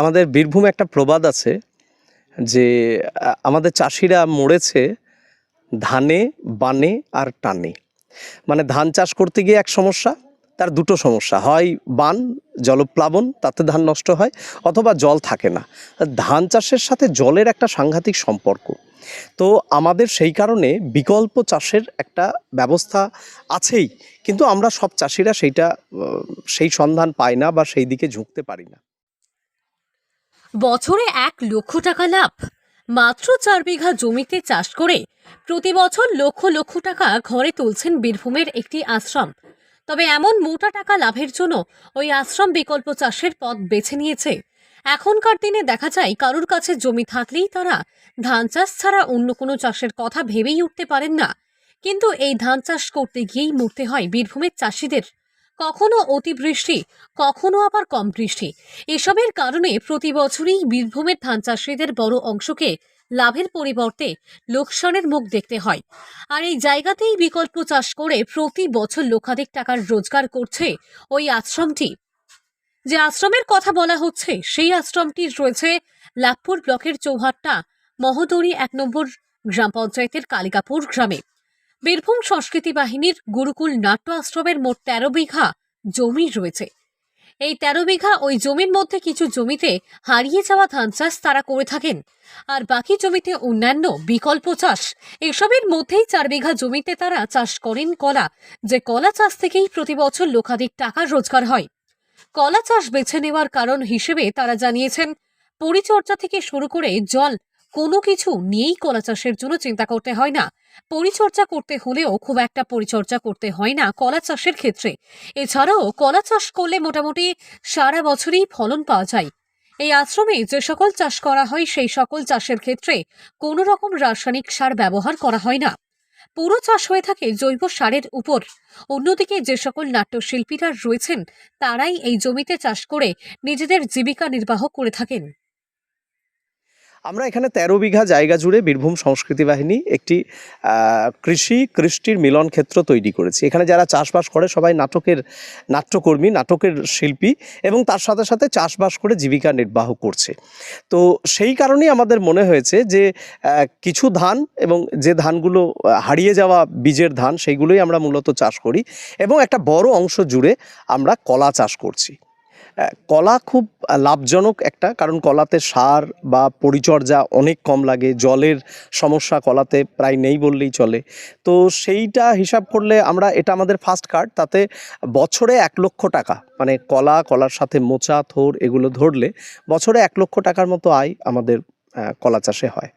আমাদের বীরভূমে একটা প্রবাদ আছে যে আমাদের চাষিরা মরেছে ধানে, বানে আর টানে। মানে ধান চাষ করতে গিয়ে এক সমস্যা, তার দুটো সমস্যা। হয় বান, জলপ্লাবন, তাতে ধান নষ্ট হয়, অথবা জল থাকে না। ধান চাষের সাথে জলের একটা সাংঘাতিক সম্পর্ক। তো আমাদের সেই কারণে বিকল্প চাষের একটা ব্যবস্থা আছেই, কিন্তু আমরা সব চাষিরা সেইটা সেই সন্ধান পাই না বা সেই দিকে ঝুঁকতে পারি না। বছরে এক লক্ষ টাকা লাভ। মাত্র চার বিঘা জমিতে চাষ করে প্রতি বছর লক্ষ লক্ষ টাকা ঘরে তুলছেন বীরভূমের একটি আশ্রম। তবে এমন মোটা টাকা লাভের জন্য ওই আশ্রম বিকল্প চাষের পথ বেছে নিয়েছে। এখনকার দিনে দেখা যায় কারুর কাছে জমি থাকলেই তারা ধান চাষ ছাড়া অন্য কোনো চাষের কথা ভেবেই উঠতে পারেন না। কিন্তু এই ধান চাষ করতে গিয়েই মরতে হয় বীরভূমের চাষিদের। কখনো অতিবৃষ্টি, কখনো আবার কম বৃষ্টি। এসবের কারণে প্রতি বছরই বীরভূমের ধান চাষিদের বড় অংশকে লাভের পরিবর্তে লোকসানের মুখ দেখতে হয়। আর এই জায়গাতেই বিকল্প চাষ করে প্রতি বছর লক্ষাধিক টাকার রোজগার করছে ওই আশ্রমটি। যে আশ্রমের কথা বলা হচ্ছে, সেই আশ্রমটি রয়েছে লাভপুর ব্লকের চৌহাট্টা মহদরি এক নম্বর গ্রাম পঞ্চায়েতের কালিকাপুর গ্রামে। বীরভূম সংস্কৃতি বাহিনীর গুরুকুল নাট্য আশ্রমের মোট তেরো বিঘা জমি রয়েছে। এই তেরো বিঘা ওই জমির মধ্যে কিছু জমিতে হারিয়ে যাওয়া ধান চাষ তারা করে থাকেন। আর বাকি জমিতে অন্যান্য বিকল্প চাষ, এসবের মধ্যেই চার বিঘা জমিতে তারা চাষ করেন কলা, যে কলা চাষ থেকেই প্রতি বছর লক্ষাধিক টাকার রোজগার হয়। কলা চাষ বেছে নেওয়ার কারণ হিসেবে তারা জানিয়েছেন, পরিচর্যা থেকে শুরু করে জল কোনো কিছু নিয়েই কলা চাষের জন্য চিন্তা করতে হয় না। পরিচর্যা করতে হলেও খুব একটা পরিচর্যা করতে হয় না কলা চাষের ক্ষেত্রে। এছাড়াও কলা চাষ করলে মোটামুটি সারা বছরই ফলন পাওয়া যায়। এই আশ্রমে যে সকল চাষ করা হয় সেই সকল চাষের ক্ষেত্রে কোনো রকম রাসায়নিক সার ব্যবহার করা হয় না। পুরো চাষ হয়ে থাকে জৈব সারের উপর। অন্যদিকে যে সকল নাট্যশিল্পীরা রয়েছেন তারাই এই জমিতে চাষ করে নিজেদের জীবিকা নির্বাহ করে থাকেন। আমরা এখানে তেরো বিঘা জায়গা জুড়ে বীরভূম সংস্কৃতি বাহিনী একটি কৃষি কৃষ্টির মিলন ক্ষেত্র তৈরি করেছি। এখানে যারা চাষবাস করে সবাই নাটকের নাট্যকর্মী, নাটকের শিল্পী এবং তার সাথে সাথে চাষবাস করে জীবিকা নির্বাহ করছে। তো সেই কারণেই আমাদের মনে হয়েছে যে কিছু ধান এবং যে ধানগুলো হারিয়ে যাওয়া বীজের ধান, সেইগুলোই আমরা মূলত চাষ করি এবং একটা বড় অংশ জুড়ে আমরা কলা চাষ করছি। কলা খুব লাভজনক একটা, কারণ কলাতে সার বা পরিচর্যা অনেক কম লাগে, জলের সমস্যা কলাতে প্রায় নেই বললেই চলে। তো সেইটা হিসাব করলে আমরা, এটা আমাদের ফার্স্ট কার্ড তাতে বছরে এক লক্ষ টাকা মানে কলা, কলার সাথে মোচা, থোর, এগুলো ধরলে বছরে এক লক্ষ টাকার মতো আয় আমাদের কলা চাষে হয়।